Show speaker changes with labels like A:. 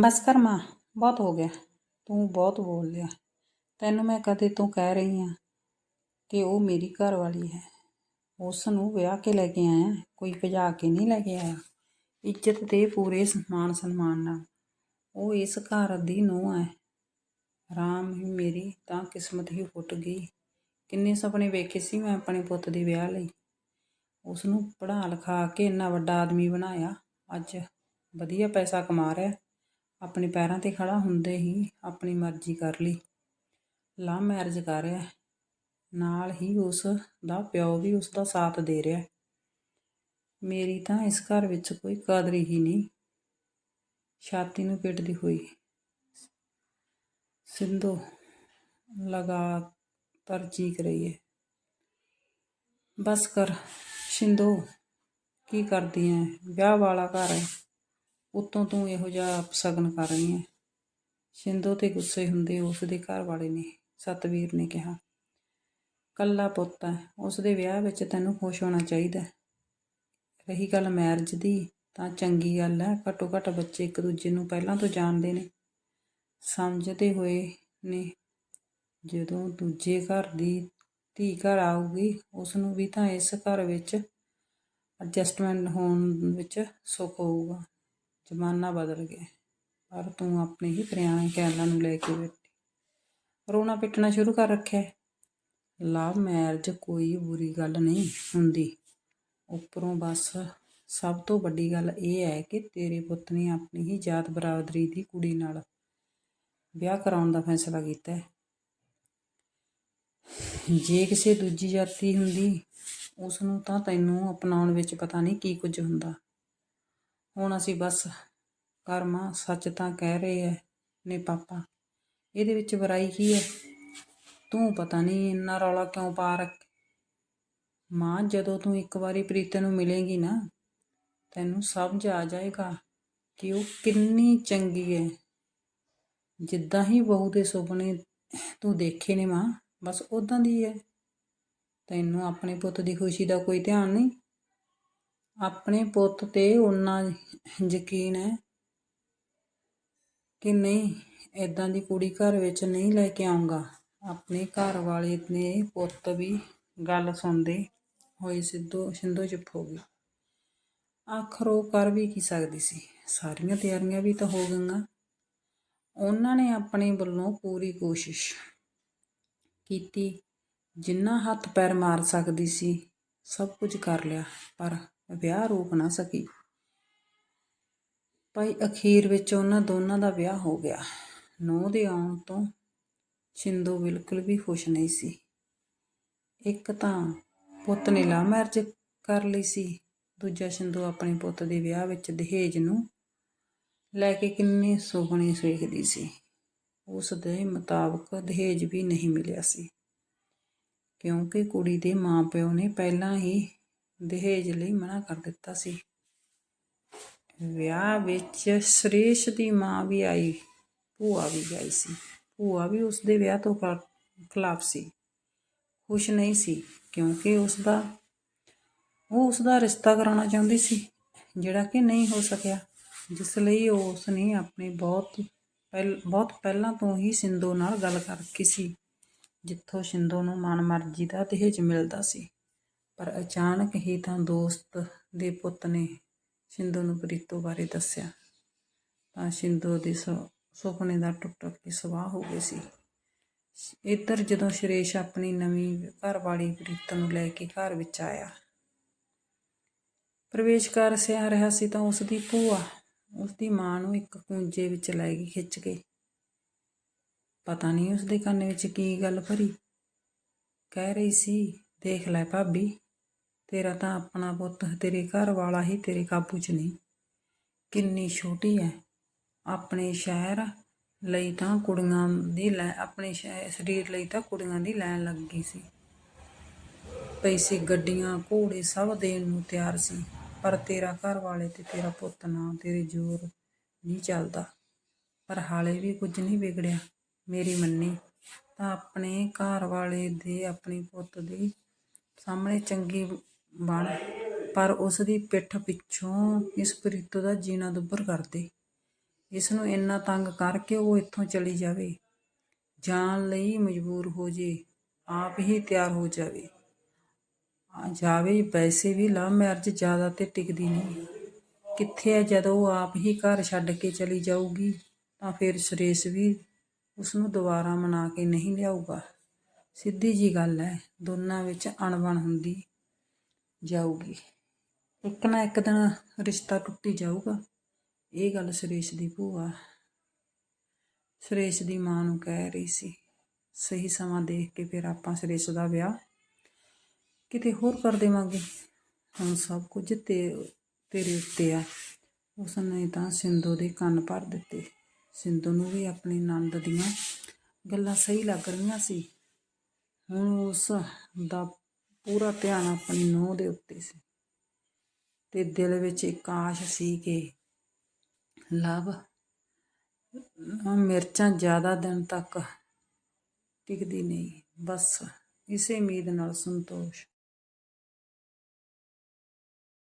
A: ਬਸ ਕਰ ਮਾਂ ਬਹੁਤ ਹੋ ਗਿਆ। ਤੂੰ ਬਹੁਤ ਬੋਲ ਲਿਆ ਤੈਨੂੰ ਮੈਂ ਕਦੇ ਤੋਂ ਕਹਿ ਰਹੀ ਹਾਂ ਕਿ ਉਹ ਮੇਰੀ ਘਰ ਵਾਲੀ ਹੈ। ਉਸ ਨੂੰ ਵਿਆਹ ਕੇ ਲੈ ਕੇ ਆਇਆ, ਕੋਈ ਭਜਾ ਕੇ ਨਹੀਂ ਲੈ ਕੇ ਆਇਆ। ਇੱਜ਼ਤ ਦੇ ਪੂਰੇ ਮਾਨ ਸਨਮਾਨ ਨਾਲ। ਉਹ ਇਸ ਘਰ ਦੀ ਨੂੰਹ ਹੈ। ਰਾਮ ਹੀ ਮੇਰੀ ਤਾਂ ਕਿਸਮਤ ਹੀ ਫੁੱਟ ਗਈ। ਕਿੰਨੇ ਸੁਪਨੇ ਵੇਖੇ ਸੀ ਮੈਂ ਆਪਣੇ ਪੁੱਤ ਦੇ ਵਿਆਹ ਲਈ। ਉਸ ਨੂੰ ਪੜ੍ਹਾ ਲਿਖਾ ਕੇ ਇੰਨਾ ਵੱਡਾ ਆਦਮੀ ਬਣਾਇਆ। ਅੱਜ ਵਧੀਆ ਪੈਸਾ ਕਮਾ ਰਿਹਾ। ਆਪਣੇ ਪੈਰਾਂ ਤੇ ਖੜਾ ਹੁੰਦੇ ਹੀ ਆਪਣੀ ਮਰਜ਼ੀ ਕਰ ਲਈ। ਲਵ ਮੈਰਿਜ ਕਰ ਰਿਹਾ ਨਾਲ ਹੀ ਉਸ ਦਾ ਪਿਓ ਵੀ ਉਸ ਦਾ ਸਾਥ ਦੇ ਰਿਹਾ ਮੇਰੀ ਤਾਂ ਇਸ ਘਰ ਵਿੱਚ ਕੋਈ ਕਦਰ ਹੀ ਨਹੀਂ। ਛਾਤੀ ਨੂੰ ਪਿੱਟਦੀ ਹੋਈ ਸਿੰਧੂ ਲਗਾਤਾਰ ਚੀਕ ਰਹੀ ਹੈ। ਬਸ ਕਰ ਸਿੰਧੂ, ਕੀ ਕਰਦੀ ਐ? ਵਿਆਹ ਵਾਲਾ ਘਰ ਹੈ। ਉੱਤੋਂ ਤੂੰ ਇਹੋ ਜਿਹਾ ਅਪਸ਼ਗਨ ਕਰ ਰਹੀ ਹੈ ਸਿੰਧੂ ਤੇ ਗੁੱਸੇ ਹੁੰਦੇ ਉਸ ਦੇ ਘਰ ਵਾਲੇ ਨੇ, ਸਤਵੀਰ ਨੇ ਕਿਹਾ। ਕੱਲਾ ਪੁੱਤ ਹੈ ਉਸ ਦੇ ਵਿਆਹ ਵਿੱਚ ਤੈਨੂੰ ਖੁਸ਼ ਹੋਣਾ ਚਾਹੀਦਾ ਰਹੀ ਗੱਲ ਮੈਰਿਜ ਦੀ, ਤਾਂ ਚੰਗੀ ਗੱਲ ਹੈ ਘੱਟੋ ਘੱਟ ਬੱਚੇ ਇੱਕ ਦੂਜੇ ਨੂੰ ਪਹਿਲਾਂ ਤੋਂ ਜਾਣਦੇ ਨੇ। ਸਮਝਦੇ ਹੋਏ ਨੇ, ਜਦੋਂ ਦੂਜੇ ਘਰ ਦੀ ਧੀ ਘਰ ਆਊਗੀ, ਉਸ ਨੂੰ ਵੀ ਤਾਂ ਇਸ ਘਰ ਵਿੱਚ ਐਡਜਸਟਮੈਂਟ ਹੋਣ ਵਿੱਚ ਸੁੱਖ ਹੋਊਗਾ। ਜ਼ਮਾਨਾ ਬਦਲ ਗਿਆ। ਪਰ ਤੂੰ ਆਪਣੇ ਹੀ ਪੁਰਾਣੇ ਖਿਆਲਾਂ ਨੂੰ ਲੈ ਕੇ ਬੈਠੀ। ਰੋਣਾ ਪਿੱਟਣਾ ਸ਼ੁਰੂ ਕਰ ਰੱਖਿਆ। ਲਵ ਮੈਰਿਜ ਕੋਈ ਬੁਰੀ ਗੱਲ ਨਹੀਂ ਹੁੰਦੀ। ਉੱਪਰੋਂ ਬਸ ਸਭ ਤੋਂ ਵੱਡੀ ਗੱਲ ਇਹ ਹੈ ਕਿ ਤੇਰੇ ਪੁੱਤ ਨੇ ਆਪਣੀ ਹੀ ਜਾਤ ਬਰਾਦਰੀ ਦੀ ਕੁੜੀ ਨਾਲ ਵਿਆਹ ਕਰਾਉਣ ਦਾ ਫੈਸਲਾ ਕੀਤਾ ਹੈ। ਜੇ ਕਿਸੇ ਦੂਜੀ ਜਾਤੀ ਹੁੰਦੀ ਉਸ ਨੂੰ ਤਾਂ ਤੈਨੂੰ ਅਪਣਾਉਣ ਵਿੱਚ ਪਤਾ ਨਹੀਂ ਕੀ ਕੁਝ ਹੁੰਦਾ। ਹੁਣ ਅਸੀਂ ਬਸ ਕਰਮਾ ਸੱਚ ਤਾਂ ਕਹਿ ਰਹੇ ਐ, ਨੇ ਪਾਪਾ। ਇਹਦੇ ਵਿੱਚ ਬੁਰਾਈ ਕੀ ਹੈ ਤੂੰ ਪਤਾ ਨਹੀਂ ਇੰਨਾ ਰੌਲਾ ਕਿਉਂ ਪਾ ਰੱਖ। ਮਾਂ, ਜਦੋਂ ਤੂੰ ਇੱਕ ਵਾਰੀ ਪ੍ਰੀਤ ਨੂੰ ਮਿਲੇਗੀ ਨਾ, ਤੈਨੂੰ ਸਮਝ ਆ ਜਾਏਗਾ ਕਿ ਉਹ ਕਿੰਨੀ ਚੰਗੀ ਹੈ ਜਿੱਦਾਂ ਹੀ ਬਹੂ ਦੇ ਸੁਪਨੇ ਤੂੰ ਦੇਖੇ ਨੇ ਮਾਂ, ਬਸ ਉਦਾਂ ਦੀ ਹੈ ਤੈਨੂੰ ਆਪਣੇ ਪੁੱਤ ਦੀ ਖੁਸ਼ੀ ਦਾ ਕੋਈ ਧਿਆਨ ਨਹੀਂ। ਆਪਣੇ ਪੁੱਤ ਤੇ ਓਨਾ ਯਕੀਨ ਹੈ ਕਿ ਨਹੀਂ ਇੱਦਾਂ ਦੀ ਕੁੜੀ ਘਰ ਵਿੱਚ ਨਹੀਂ ਲੈ ਕੇ ਆਉਂਗਾ ਆਪਣੇ ਘਰ ਵਾਲੇ ਨੇ ਪੁੱਤ ਵੀ ਗੱਲ ਸੁਣਦੇ ਹੋਏ ਸਿੱਧੂ, ਸਿੰਧੂ ਚੁੱਪ ਹੋ ਗਈ। ਆਖਰ ਉਹ ਕਰ ਵੀ ਕੀ ਸਕਦੀ ਸੀ? ਸਾਰੀਆਂ ਤਿਆਰੀਆਂ ਵੀ ਤਾਂ ਹੋ ਗਈਆਂ। ਉਹਨਾਂ ਨੇ ਆਪਣੇ ਵੱਲੋਂ ਪੂਰੀ ਕੋਸ਼ਿਸ਼ ਕੀਤੀ। ਜਿੰਨਾ ਹੱਥ ਪੈਰ ਮਾਰ ਸਕਦੀ ਸੀ, ਸਭ ਕੁਝ ਕਰ ਲਿਆ, ਪਰ ਵਿਆਹ ਰੋਕ ਨਾ ਸਕੀ। ਭਾਈ ਅਖੀਰ ਵਿੱਚ ਉਹਨਾਂ ਦੋਨਾਂ ਦਾ ਵਿਆਹ ਹੋ ਗਿਆ। ਨੂੰਹ ਦੇ ਆਉਣ ਤੋਂ ਸਿੰਧੂ ਬਿਲਕੁਲ ਵੀ ਖੁਸ਼ ਨਹੀਂ ਸੀ। ਇੱਕ ਤਾਂ ਪੁੱਤ ਨੇ ਲਾ ਮੈਰਿਜ ਕਰ ਲਈ ਸੀ, ਦੂਜਾ ਸਿੰਧੂ ਆਪਣੇ ਪੁੱਤ ਦੇ ਵਿਆਹ ਵਿੱਚ ਦਹੇਜ ਨੂੰ ਲੈ ਕੇ ਕਿੰਨੇ ਸੁਪਨੇ ਵੇਖਦੀ ਸੀ। ਉਸ ਦੇ ਮੁਤਾਬਕ ਦਹੇਜ ਵੀ ਨਹੀਂ ਮਿਲਿਆ ਸੀ। ਕਿਉਂਕਿ ਕੁੜੀ ਦੇ ਮਾਪਿਓ ਨੇ ਪਹਿਲਾਂ ਹੀ ਦਹੇਜ ਲਈ ਮਨਾ ਕਰ ਦਿੱਤਾ ਸੀ। ਵਿਆਹ ਵਿੱਚ ਸੁਰੇਸ਼ ਦੀ ਮਾਂ ਵੀ ਆਈ, ਭੂਆ ਵੀ ਆਈ ਸੀ। ਭੂਆ ਵੀ ਉਸ ਦੇ ਵਿਆਹ ਤੋਂ ਖਿਲਾਫ ਸੀ। ਖੁਸ਼ ਨਹੀਂ ਸੀ ਕਿਉਂਕਿ ਉਸ ਦਾ ਉਹ ਉਸ ਦਾ ਰਿਸ਼ਤਾ ਕਰਾਉਣਾ ਚਾਹੁੰਦੀ ਸੀ, ਜਿਹੜਾ ਕਿ ਨਹੀਂ ਹੋ ਸਕਿਆ। ਜਿਸ ਲਈ ਉਸ ਨੇ ਆਪਣੇ ਬਹੁਤ ਪਹਿਲ, ਬਹੁਤ ਪਹਿਲਾਂ ਤੋਂ ਹੀ ਸਿੰਧੂ ਨਾਲ ਗੱਲ ਕਰ ਰੱਖੀ ਸੀ, ਜਿੱਥੋਂ ਸਿੰਧੂ ਨੂੰ ਮਨ ਮਰਜ਼ੀ ਦਾ ਦਹੇਜ ਮਿਲਦਾ ਸੀ। ਪਰ ਅਚਾਨਕ ਹੀ ਤਾਂ ਦੋਸਤ ਦੇ ਪੁੱਤ ਨੇ ਸਿੰਧੂ ਨੂੰ ਪ੍ਰੀਤੋ ਬਾਰੇ ਦੱਸਿਆ। ਤਾਂ ਸਿੰਧੂ ਦੇ ਸੁ- ਸੁਪਨੇ ਦਾ ਟੁੱਟ ਕੇ ਸਵਾਹ ਹੋ ਗਈ ਸੀ। ਇੱਧਰ ਜਦੋਂ ਸ਼ਰੇਸ਼ ਆਪਣੀ ਨਵੀਂ ਘਰਵਾਲੀ ਪ੍ਰੀਤ ਨੂੰ ਲੈ ਕੇ ਘਰ ਵਿੱਚ ਆਇਆ, ਪ੍ਰਵੇਸ਼ ਕਰ ਸਿਆ ਰਿਹਾ ਸੀ ਤਾਂ ਉਸ ਦੀ ਭੂਆ ਉਸ ਦੀ ਮਾਂ ਨੂੰ ਇੱਕ ਕੂੰਜੇ ਵਿੱਚ ਲੈ ਗਈ ਖਿੱਚ ਕੇ ਪਤਾ ਨਹੀਂ ਉਸ ਦੇ ਕੰਨ ਵਿੱਚ ਕੀ ਗੱਲ ਭਰੀ। ਕਹਿ ਰਹੀ ਸੀ, ਦੇਖ ਲੈ ਭਾਬੀ ਤੇਰਾ ਤਾਂ ਆਪਣਾ ਪੁੱਤ, ਤੇਰੇ ਘਰ ਵਾਲਾ ਹੀ ਤੇਰੇ ਕਾਬੂ 'ਚ ਨਹੀਂ। ਕਿੰਨੀ ਛੋਟੀ ਹੈ ਆਪਣੇ ਸ਼ਹਿਰ ਲਈ ਤਾਂ ਕੁੜੀਆਂ ਦੀ ਲੈ, ਆਪਣੇ ਸ਼ਹਿ- ਸਰੀਰ ਲਈ ਤਾਂ ਕੁੜੀਆਂ ਦੀ ਲੈਣ ਲੱਗ ਗਈ ਸੀ। ਪੈਸੇ ਗੱਡੀਆਂ, ਘੋੜੇ ਸਭ ਦੇਣ ਨੂੰ ਤਿਆਰ ਸੀ। ਪਰ ਤੇਰਾ ਘਰ ਵਾਲੇ ਤੇ ਤੇਰਾ ਪੁੱਤ ਨਾ, ਤੇਰੇ ਜ਼ੋਰ ਨਹੀਂ ਚੱਲਦਾ। ਪਰ ਹਾਲੇ ਵੀ ਕੁਝ ਨਹੀਂ ਵਿਗੜਿਆ। ਮੇਰੀ ਮੰਨੀ, ਤਾਂ ਆਪਣੇ ਘਰ ਵਾਲੇ ਦੇ, ਆਪਣੇ ਪੁੱਤ ਦੇ ਸਾਹਮਣੇ ਚੰਗੀ ਬਣ, ਪਰ ਉਸ ਦੀ ਪਿੱਠ ਪਿੱਛੋਂ ਇਸ ਪ੍ਰੀਤੋ ਦਾ ਜੀਣਾ ਦੁੱਭਰ ਕਰਦੇ। ਇਸ ਨੂੰ ਇੰਨਾ ਤੰਗ ਕਰਕੇ ਉਹ ਇੱਥੋਂ ਚਲੀ ਜਾਵੇ। ਜਾਣ ਲਈ ਮਜਬੂਰ ਹੋ ਜੇ, ਆਪ ਹੀ ਤਿਆਰ ਹੋ ਜਾਵੇ। ਜਾਵੇ ਵੈਸੇ ਵੀ ਲਵ ਮੈਰਿਜ ਜ਼ਿਆਦਾ ਤੇ ਟਿਕਦੀ ਨਹੀਂ। ਕਿੱਥੇ ਹੈ ਜਦੋਂ ਉਹ ਆਪ ਹੀ ਘਰ ਛੱਡ ਕੇ ਚਲੀ ਜਾਊਗੀ, ਤਾਂ ਫਿਰ ਸੁਰੇਸ਼ ਵੀ ਉਸ ਨੂੰ ਦੁਬਾਰਾ ਮਨਾ ਕੇ ਨਹੀਂ ਲਿਆਊਗਾ। ਸਿੱਧੀ ਜੀ ਗੱਲ ਹੈ ਦੋਨਾਂ ਵਿੱਚ ਅਣਬਣ ਹੁੰਦੀ। ਜਾਊਗੀ। ਇੱਕ ਨਾ ਇੱਕ ਦਿਨ ਰਿਸ਼ਤਾ ਟੁੱਟੀ ਜਾਊਗਾ। ਇਹ ਗੱਲ ਸੁਰੇਸ਼ ਦੀ ਭੂਆ, ਸੁਰੇਸ਼ ਦੀ ਮਾਂ ਨੂੰ ਕਹਿ ਰਹੀ ਸੀ। ਸਹੀ ਸਮਾਂ ਦੇਖ ਕੇ ਫਿਰ ਆਪਾਂ ਸੁਰੇਸ਼ ਦਾ ਵਿਆਹ ਕਿਤੇ ਹੋਰ ਕਰ ਦੇਵਾਂਗੇ। ਹੁਣ ਸਭ ਕੁਝ ਤੇ, ਤੇਰੇ ਉੱਤੇ ਆ। ਉਸ ਨੇ ਤਾਂ ਸਿੰਧੂ ਦੇ ਕੰਨ ਭਰ ਦਿੱਤੇ। ਸਿੰਧੂ ਨੂੰ ਵੀ ਆਪਣੀ ਨੰਦ ਦੀਆਂ ਗੱਲਾਂ ਸਹੀ ਲੱਗ ਰਹੀਆਂ ਸੀ। ਹੁਣ ਉਸ ਦਾ ਪੂਰਾ ਧਿਆਨ ਆਪਣੀ ਨੂੰਹ ਦੇ ਉੱਤੇ ਸੀ। ਤੇ ਦਿਲ ਵਿੱਚ ਇੱਕ ਆਸ਼ ਸੀ ਕਿ, ਲਵ ਮਿਰਚਾਂ ਜ਼ਿਆਦਾ ਦਿਨ ਤੱਕ ਟਿਕਦੀ ਨਹੀਂ, ਬਸ ਇਸੇ ਉਮੀਦ ਨਾਲ ਸੰਤੋਸ਼।